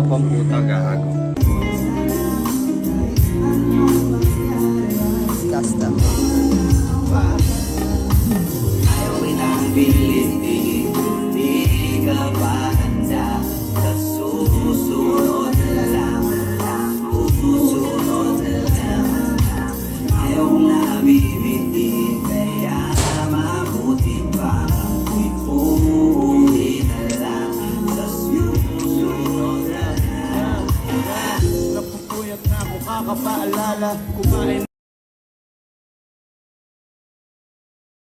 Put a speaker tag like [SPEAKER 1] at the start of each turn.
[SPEAKER 1] mga pamputa gago.
[SPEAKER 2] Last.
[SPEAKER 1] nakakapaalala Kumain